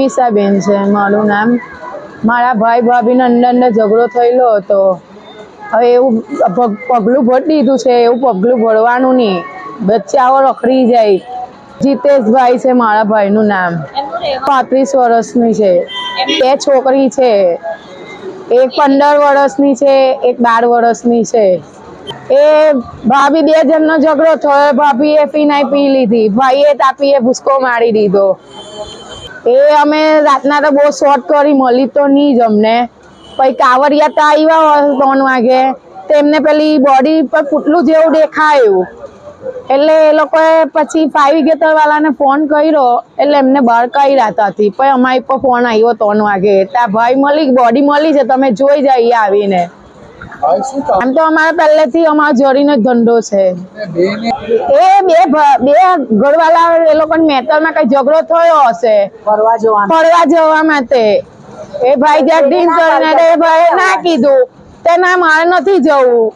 મીસાબેન છે, મારું નામ. મારા ભાઈ ભાભીને અંદર અંદર ઝઘડો થયેલો હતો. હવે એવું પગલું ભરી દીધું છે, એવું પગલું ભરવાનું નહીં. બચ્ચાઓ રખડી જાય. જીતેશભાઈ છે મારા ભાઈનું નામ. પાંત્રીસ વર્ષની છે. બે છોકરી છે. એક પંદર વર્ષની છે એક બાર વર્ષની છે. એ ભાભી બે જણનો ઝઘડો થયો. ભાભીએ પીનાઈ પી લીધી. ભાઈએ તાપીએ ભૂસકો મારી દીધો. એ અમે રાતના તો બહુ શોર્ટ કરી, મળી તો નહીં જ અમને. પછી કાવડિયા તો આવ્યા હોય ત્રણ વાગે. તેમને પેલી બોડી પર પુટલું જેવું દેખાયું. એટલે એ લોકોએ પછી ફાઈવ વાળાને ફોન કર્યો. એટલે એમને બહાર રહ્યા હતી પછી અમારી પર ફોન આવ્યો ત્રણ વાગે. ત્યાં ભાઈ મળી બોડી મળી છે. તમે જોઈ જઈએ આવીને. આમ તો અમારે પહેલેથી અમારો જોડીનો ધંધો છે. એ બે બે ઘરવાળા એ લોકોને મેટરમાં કઈ ઝઘડો થયો હશે. ફરવા જવા માટે. એ ભાઈ જ્યાં ડ્રીમ કરીને એ ભાઈ ના કીધું. તે ના મારે નથી જવું.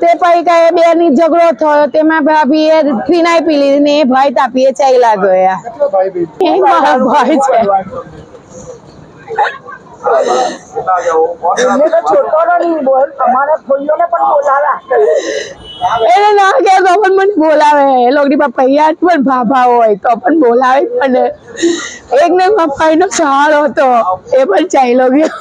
તે પછી કઈ બે ની ઝઘડો થયો. તેમાં ભાભી એ ફિનાઈ પી લીધી ને એ ભાઈ તાપીએ ચાલ્યા ગયા. એ મારા ભાઈ છે. એમને તો છોટો નહીં બોલ ફોઈઓને પણ બોલાવ્યા એને તો પણ બોલાવે. એ લોકોની પપ્પા યાદ પણ ભાભા હોય તો પણ બોલાવે હતો, એ પણ ચાલ્યો ગયો.